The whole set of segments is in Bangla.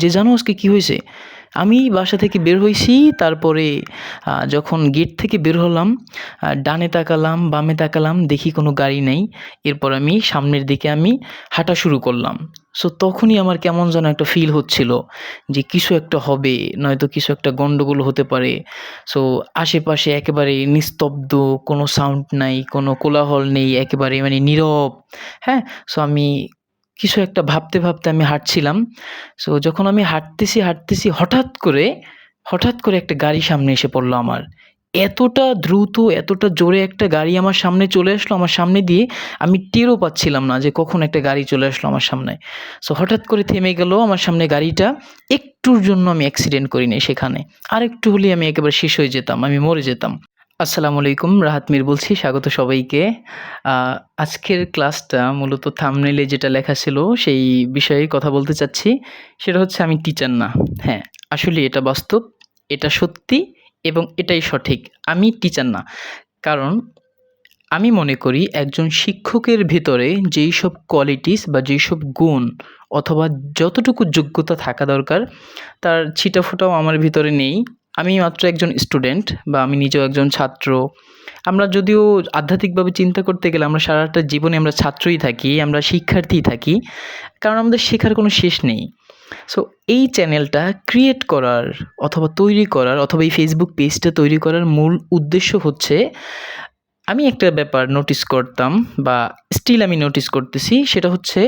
যে জানো আজকে কী হয়েছে? আমি বাসা থেকে বের হয়েছি, তারপরে যখন গেট থেকে বের হলাম ডানে তাকালাম, বামে তাকালাম, দেখি কোনো গাড়ি নেই। এরপর আমি সামনের দিকে আমি হাঁটা শুরু করলাম। সো তখনই আমার কেমন যেন একটা ফিল হচ্ছিল যে কিছু একটা হবে, নয়তো কিছু একটা গন্ডগোল হতে পারে। সো আশেপাশে একেবারে নিস্তব্ধ, কোনো সাউন্ড নাই, কোনো কোলাহল নেই, একেবারে মানে নীরব। হ্যাঁ? সো আমি কিছু একটা ভাবতে ভাবতে আমি হাঁটছিলাম। সো যখন আমি হাঁটতেছি হাঁটতেছি, হঠাৎ করে হঠাৎ করে একটা গাড়ি সামনে এসে পড়ল আমার। এতটা দ্রুত, এতটা জোরে একটা গাড়ি আমার সামনে চলে আসলো, আমার সামনে দিয়ে আমি টেরও পাচ্ছিলাম না যে কখন একটা গাড়ি চলে আসলো আমার সামনে। সো হঠাৎ করে থেমে গেল আমার সামনে গাড়িটা। একটুর জন্য আমি অ্যাক্সিডেন্ট করিনি সেখানে। আর একটু হলেই আমি একেবারে শেষ হয়ে যেতাম, আমি মরে যেতাম। আসসালামু আলাইকুম, রাহাত মির বলছি, স্বাগত সবাইকে। আজকের ক্লাসটা মূলত থামনেলে যেটা লেখা ছিল সেই বিষয়ে কথা বলতে চাচ্ছি। সেটা হচ্ছে আমি টিচার না। হ্যাঁ আসলে এটা বাস্তব, এটা সত্যি এবং এটাই সঠিক। আমি টিচার না। কারণ আমি মনে করি একজন শিক্ষকের ভিতরে যেই সব কোয়ালিটিস বা যেই সব গুণ অথবা যতটুকু যোগ্যতা থাকা দরকার, তার ছিটাফোটাও আমার ভিতরে নেই। আমি মাত্র একজন স্টুডেন্ট বা আমি নিজেও একজন ছাত্র। আমরা যদিও আধ্যাত্মিকভাবে চিন্তা করতে গেলে আমরা সারাটা জীবনে আমরা ছাত্রই থাকি, আমরা শিক্ষার্থী থাকি, কারণ আমাদের শেখার কোনো শেষ নেই। সো এই চ্যানেলটা ক্রিয়েট করার অথবা তৈরি করার অথবা এই ফেসবুক পেজটা তৈরি করার মূল উদ্দেশ্য হচ্ছে, আমি একটা ব্যাপার নোটিস করতাম বা স্টিল আমি নোটিস করতেছি, সেটা হচ্ছে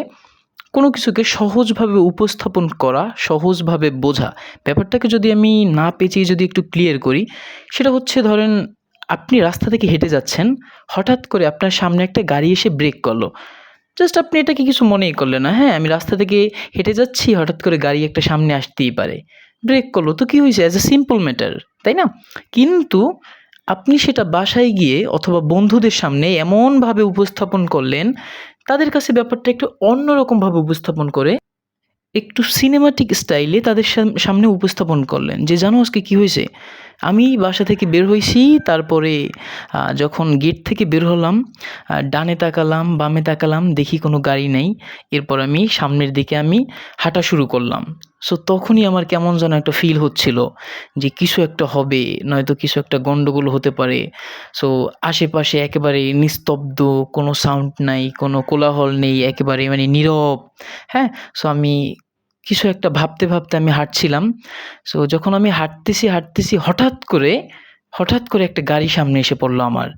কোনো কিছুকে সহজভাবে উপস্থাপন করা, সহজভাবে বোঝা, ব্যাপারটাকে যদি আমি না পেঁচিয়ে যদি একটু ক্লিয়ার করি, সেটা হচ্ছে ধরেন আপনি রাস্তা থেকে হেঁটে যাচ্ছেন, হঠাৎ করে আপনার সামনে একটা গাড়ি এসে ব্রেক করল। জাস্ট আপনি এটাকে কিছু মনেই করলেন না হ্যাঁ আমি রাস্তা থেকে হেঁটে যাচ্ছি, হঠাৎ করে গাড়ি একটা সামনে আসতেই পারে। ব্রেক করল, তো কী হয়েছে? অ্যাজ এ সিম্পল ম্যাটার তাই না? কিন্তু আপনি সেটা বাসায় গিয়ে অথবা বন্ধুদের সামনে এমনভাবে উপস্থাপন করলেন তাদের কাছে ব্যাপারটা একটু অন্যরকমভাবে উপস্থাপন করে, একটু সিনেমাটিক স্টাইলে তাদের সাম- সামনে উপস্থাপন করলেন যে, জানো আজকে কী হয়েছে? আমি বাসা থেকে বের হয়েছি তারপরে যখন গেট থেকে বের হলাম ডানে তাকালাম, বামে তাকালাম, দেখি কোনো গাড়ি নেই। এরপর আমি সামনের দিকে আমি হাঁটা শুরু করলাম। সো তখনই আমার কেমন যেন একটা ফিল হচ্ছিল যে কিছু একটা হবে, নয়তো কিছু একটা গন্ডগোল হতে পারে। সো আশেপাশে একেবারে নিস্তব্ধ, কোনো সাউন্ড নাই, কোনো কোলাহল নেই, একেবারে মানে নীরব। হ্যাঁ? সো আমি কিছু একটা ভাবতে ভাবতে আমি হাঁটছিলাম। সো যখন আমি হাঁটতেছি হাঁটতেছি, হঠাৎ করে হঠাৎ করে একটা গাড়ি সামনে এসে পড়ল আমার।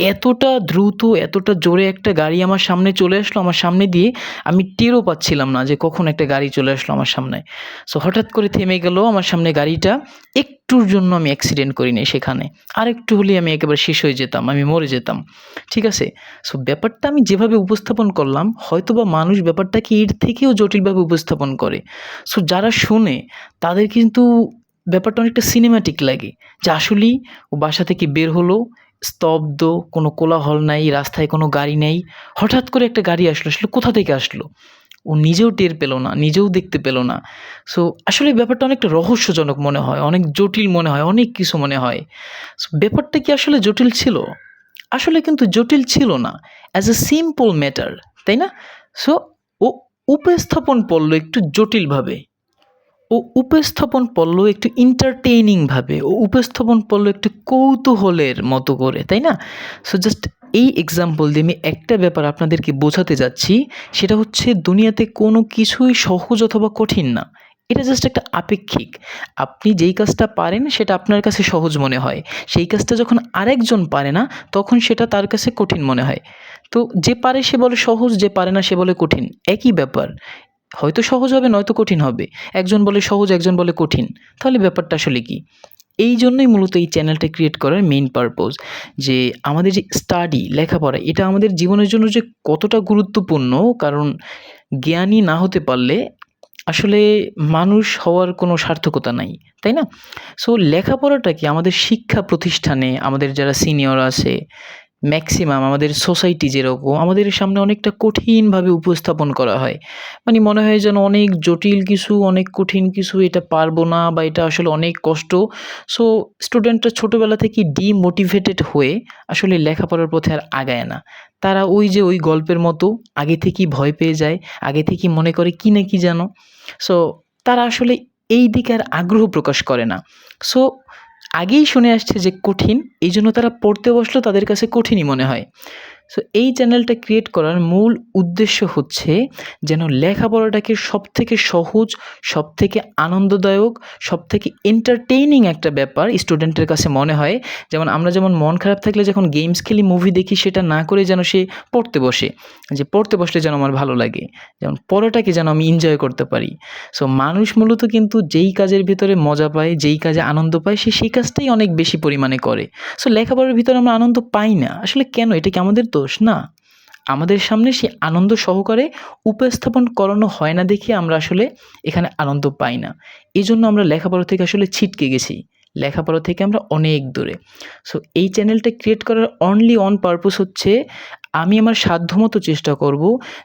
এতটা দ্রুত, এতটা জোরে একটা গাড়ি আমার সামনে চলে আসলো, আমার সামনে দিয়ে আমি টেরও পাচ্ছিলাম না যে কখন একটা গাড়ি চলে আসলো আমার সামনে। সো হঠাৎ করে থেমে গেল আমার সামনে গাড়িটা। একটুর জন্য আমি অ্যাক্সিডেন্ট করিনি সেখানে। আর একটু হলেই আমি একেবারে শেষ হয়ে যেতাম, আমি মরে যেতাম। ঠিক আছে? সো ব্যাপারটা আমি যেভাবে উপস্থাপন করলাম, হয়তোবা মানুষ ব্যাপারটাকে এর থেকেও জটিলভাবে উপস্থাপন করে। সো যারা শোনে, তাদের কিন্তু ব্যাপারটা অনেকটা সিনেমাটিক লাগে। যে আসলেই ও বাসা থেকে বের হলো স্তব্ধ, কোনো কোলাহল নাই, রাস্তায় কোনো গাড়ি নেই। হঠাৎ করে একটা গাড়ি আসলো, আসলে কোথা থেকে আসলো? ও নিজেও টের পেল না, নিজেও দেখতে পেল না। সো আসলে ব্যাপারটা অনেকটা রহস্যজনক মনে হয়, অনেক জটিল মনে হয়, অনেক কিছু মনে হয়। সো ব্যাপারটা কি আসলে জটিল ছিল? আসলে কিন্তু জটিল ছিল না অ্যাজ এ সিম্পল ম্যাটার তাই না? সো ও উপস্থাপন পড়ল একটু জটিলভাবে। ও উপস্থাপন পড়ল একটু এন্টারটেইনিংভাবে ও উপস্থাপন পড়ল একটু কৌতূহলের মতো করে, তাই না? সো জাস্ট এই এক্সাম্পল দিয়ে আমি একটা ব্যাপার আপনাদেরকে বোঝাতে যাচ্ছি, সেটা হচ্ছে দুনিয়াতে কোনো কিছুই সহজ অথবা কঠিন না। এটা জাস্ট একটা আপেক্ষিক। আপনি যেই কাজটা পারেন, সেটা আপনার কাছে সহজ মনে হয়। সেই কাজটা যখন আরেকজন পারে না, তখন সেটা তার কাছে কঠিন মনে হয়। তো যে পারে সে বলে সহজ, যে পারে না সে বলে কঠিন। একই ব্যাপার। হয়তো সহজ হবে, নয়তো কঠিন হবে। একজন বলে সহজ, একজন বলে কঠিন। তাহলে ব্যাপারটা আসলে কি? এই জন্যই মূলত এই চ্যানেলটা ক্রিয়েট করার মেইন পারপোজ যে আমাদের যে স্টাডি লেখাপড়া, এটা আমাদের জীবনের জন্য যে কতটা গুরুত্বপূর্ণ, কারণ জ্ঞানী না হতে পারলে আসলে মানুষ হওয়ার কোনো সার্থকতা নাই, তাই না? সো লেখাপড়াটা কি আমাদের শিক্ষা প্রতিষ্ঠানে, আমাদের যারা সিনিয়র আছে ম্যাক্সিমাম আমাদের সোসাইটি যেরকম, আমাদের সামনে অনেকটা কঠিনভাবে উপস্থাপন করা হয়। মানে মনে হয় যেন অনেক জটিল কিছু, অনেক কঠিন কিছু, এটা পারব না বা এটা আসলে অনেক কষ্ট। সো স্টুডেন্টরা ছোটোবেলা থেকে ডিমোটিভেটেড হয়ে আসলে লেখাপড়ার পথে আর আগায় না। তারা ওই যে ওই গল্পের মতো আগে থেকেই ভয় পেয়ে যায়, আগে থেকেই মনে করে কি না কি যেন। সো তারা আসলে এই দিকে আর আগ্রহ প্রকাশ করে না। সো আগেই শুনে আসছে যে কঠিন, এই জন্য তারা পড়তে বসলেও তাদের কাছে কঠিনই মনে হয়। সো এই চ্যানেলটা ক্রিয়েট করার মূল উদ্দেশ্য হচ্ছে যেন লেখাপড়াটাকে সব থেকে সহজ সব থেকে আনন্দদায়ক সব থেকে এন্টারটেইনিং একটা ব্যাপার স্টুডেন্টের কাছে মনে হয়। যেমন আমরা যেমন মন খারাপ থাকলে যখন গেমস খেলি মুভি দেখি, সেটা না করে যেন সে পড়তে বসে। যে পড়তে বসলে যেন আমার ভালো লাগে। যেমন পড়াটাকে যেন আমি এনজয় করতে পারি। সো মানুষ মূলত কিন্তু যেই কাজের ভিতরে মজা পায়, যেই কাজে আনন্দ পায়, সে সেই কাজটাই অনেক বেশি পরিমাণে করে। সো লেখাপড়ার ভিতরে আমরা আনন্দ পাই না। আসলে কেন? এটা কি আমাদের দোষ না। আমাদের সামনে সেই আনন্দ সহকারে উপস্থাপন করানো হয় না দেখে আমরা আসলে এখানে আনন্দ পাই না। এই জন্য আমরা লেখাপড়া থেকে আসলে ছিটকে গেছি। লেখাপড়া থেকে আমরা অনেক দূরে। সো এই চ্যানেলটা ক্রিয়েট করার অনলি অন পারপোজ হচ্ছে আমি আমার সাধ্যমতো চেষ্টা করব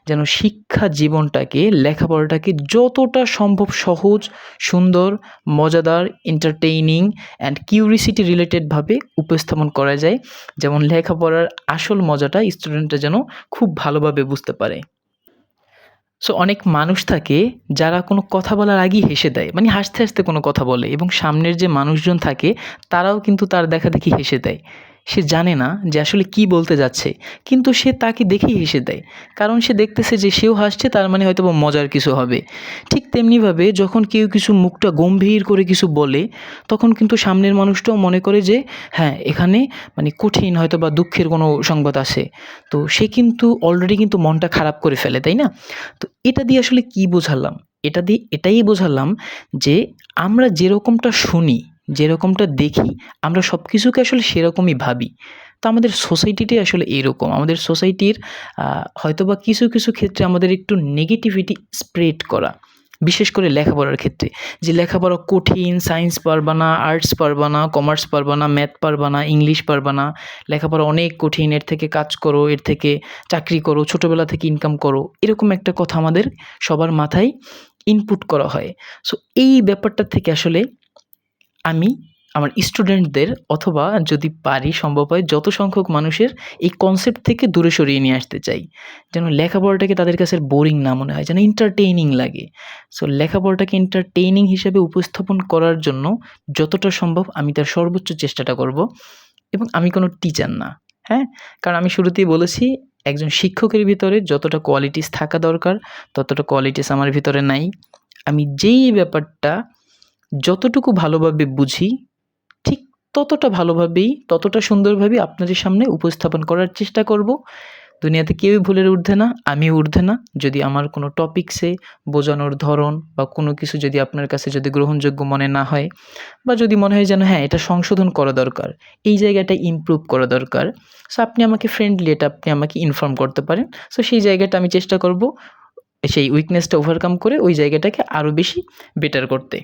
যেন শিক্ষা জীবনটাকে, লেখাপড়াটাকে যতটা সম্ভব সহজ, সুন্দর, মজাদার এন্টারটেইনিং অ্যান্ড কিউরিসিটি রিলেটেডভাবে উপস্থাপন করা যায়। যেমন লেখাপড়ার আসল মজাটা স্টুডেন্টরা যেন খুব ভালোভাবে বুঝতে পারে। সো অনেক মানুষ থাকে যারা কোনো কথা বলার আগেই হেসে দেয়। মানে হাসতে হাসতে কোনো কথা বলে এবং সামনের যে মানুষজন থাকে, তারাও কিন্তু তার দেখা দেখি হেসে দেয়। সে জানে না যে আসলে কি বলতে যাচ্ছে, কিন্তু সে তাকে দেখেই হেসে দেয়। কারণ সে দেখতেছে যে সেও হাসছে, তার মানে হয়তো মজার কিছু হবে। ঠিক তেমনিভাবে যখন কেউ কিছু মুখটা গম্ভীর করে কিছু বলে, তখন কিন্তু সামনের মানুষটাও মনে করে যে হ্যাঁ এখানে মানে কঠিন হয়তো বা দুঃখের কোনো সংবাদ আছে। তো সে কিন্তু অলরেডি কিন্তু মনটা খারাপ করে ফেলে, তাই না? তো এটা দিয়ে আসলে কি বোঝালাম? এটা দিয়ে এটাই বোঝালাম যে আমরা যেরকমটা শুনি যেরকমটা দেখি, আমরা সব কিছুকে আসলে সেরকমই ভাবি। তো আমাদের সোসাইটিটাই আসলে এরকম। আমাদের সোসাইটির হয়তোবা কিছু কিছু ক্ষেত্রে আমাদের একটু নেগেটিভিটি স্প্রেড করা। বিশেষ করে লেখাপড়ার ক্ষেত্রে। যে লেখাপড়া কঠিন সায়েন্স পারবা না আর্টস পারবা না কমার্স পারবা না ম্যাথ পারবা না ইংলিশ পারবা না, লেখাপড়া অনেক কঠিন, এর থেকে কাজ করো, এর থেকে চাকরি করো, ছোটোবেলা থেকে ইনকাম করো, এরকম একটা কথা আমাদের সবার মাথায় ইনপুট করা হয়। সো এই ব্যাপারটা থেকে আসলে আমি আমার স্টুডেন্টদের অথবা যদি পারি, সম্ভব হয় যত সংখ্যক মানুষের এই কনসেপ্ট থেকে দূরে সরিয়ে নিয়ে আসতে চাই। যেন লেখাপড়াটাকে তাদের কাছে বোরিং না মনে হয়, যেন এন্টারটেইনিং লাগে। সো লেখাপড়াটাকে এন্টারটেইনিং হিসেবে উপস্থাপন করার জন্য যতটা সম্ভব আমি তার সর্বোচ্চ চেষ্টাটা করব। এবং আমি কোনো টিচার না হ্যাঁ? কারণ আমি শুরুতেই বলেছি, একজন শিক্ষকের ভিতরে যতটা কোয়ালিটিস থাকা দরকার, ততটা কোয়ালিটিস আমার ভিতরে নাই। আমি যেই ব্যাপারটা যতটুকু ভালোভাবে বুঝি, ঠিক ততটা ভালোভাবেই, ততটা সুন্দরভাবেই আপনাদের সামনে উপস্থাপন করার চেষ্টা করব। দুনিয়াতে কেউই ভুলের ঊর্ধ্বে না আমি ঊর্ধ্বে না। যদি আমার কোনো টপিক্সে বোঝানোর ধরন বা কোনো কিছু যদি আপনার কাছে যদি গ্রহণযোগ্য মনে না হয় বা যদি মনে হয় যেন হ্যাঁ এটা সংশোধন করা দরকার, এই জায়গাটা ইমপ্রুভ করা দরকার সো আপনি আমাকে ফ্রেন্ডলি এটা আপনি আমাকে ইনফর্ম করতে পারেন। সো সেই জায়গাটা আমি চেষ্টা করব, সেই উইকনেসটা ওভারকাম করে ওই জায়গাটাকে আরও বেশি বেটার করতে।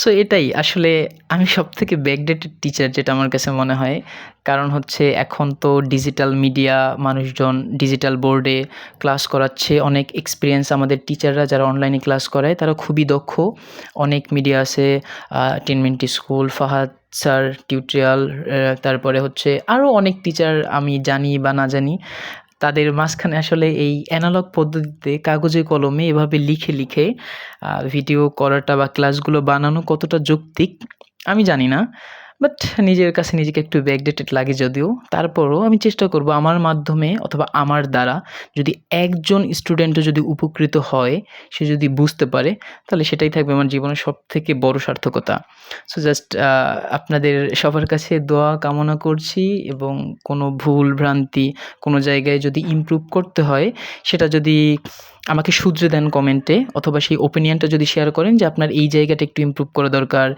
সো এটাই। আসলে আমি সব থেকে ব্যাকডেটেড টিচার যেটা আমার কাছে মনে হয়, কারণ হচ্ছে এখন তো ডিজিটাল মিডিয়া মানুষজন ডিজিটাল বোর্ডে ক্লাস করাচ্ছে। অনেক এক্সপিরিয়েন্স আমাদের টিচাররা যারা অনলাইনে ক্লাস করায়, তারা খুবই দক্ষ। অনেক মিডিয়া আছে ten minute school Fahad sir tutorial তারপরে হচ্ছে আরও অনেক টিচার আমি জানি বা না জানি। তাদের মাঝখানে আসলে এই অ্যানালগ পদ্ধতিতে কাগজে কলমে এভাবে লিখে লিখে ভিডিও করাটা বা ক্লাসগুলো বানানো কতটা যৌক্তিক, আমি জানি না। বাট নিজের কাছে নিজেকে একটু ব্যাকডেটেড লাগে যদিও। তারপরও আমি চেষ্টা করব আমার মাধ্যমে অথবা আমার দ্বারা যদি একজন স্টুডেন্টও যদি উপকৃত হয়, সে যদি বুঝতে পারে, তাহলে সেটাই থাকবে আমার জীবনের সব থেকে বড় সার্থকতা। সো জাস্ট আপনাদের সবার কাছে দোয়া কামনা করছি এবং কোনো ভুল ভ্রান্তি কোনো জায়গায় যদি ইমপ্রুভ করতে হয়, সেটা যদি আমাকে শুধরে দেন কমেন্টে অথবা সেই ওপিনিয়নটা যদি শেয়ার করেন যে আপনার এই জায়গাটা একটু ইমপ্রুভ করা দরকার,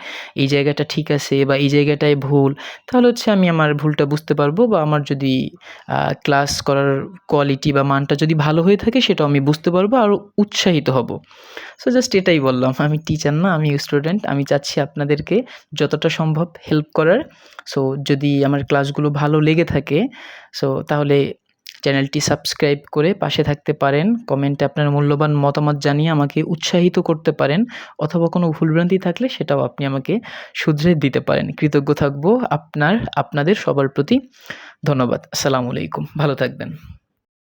এই জায়গাটা ঠিক আছে বা এই জায়গাটায় ভুল, তাহলে হচ্ছে আমি আমার ভুলটা বুঝতে পারব বা আমার যদি ক্লাস করার কোয়ালিটি বা মানটা যদি ভালো হয়ে থাকে সেটাও আমি বুঝতে পারব আর উৎসাহিত হব। সো জাস্ট এটাই বললাম, আমি টিচার না, আমি স্টুডেন্ট আমি চাচ্ছি আপনাদেরকে যতটা সম্ভব হেল্প করার। সো যদি আমার ক্লাসগুলো ভালো লেগে থাকে সো তাহলে চ্যানেলটি সাবস্ক্রাইব করে পাশে থাকতে পারেন, কমেন্টে আপনার মূল্যবান মতামত জানিয়ে আমাকে উৎসাহিত করতে পারেন, অথবা কোনো ভুলভ্রান্তি থাকলে সেটাও আপনি আমাকে শুধরে দিতে পারেন। কৃতজ্ঞ থাকব আপনার, আপনাদের সবার প্রতি। ধন্যবাদ। আসসালামু আলাইকুম। ভালো থাকবেন।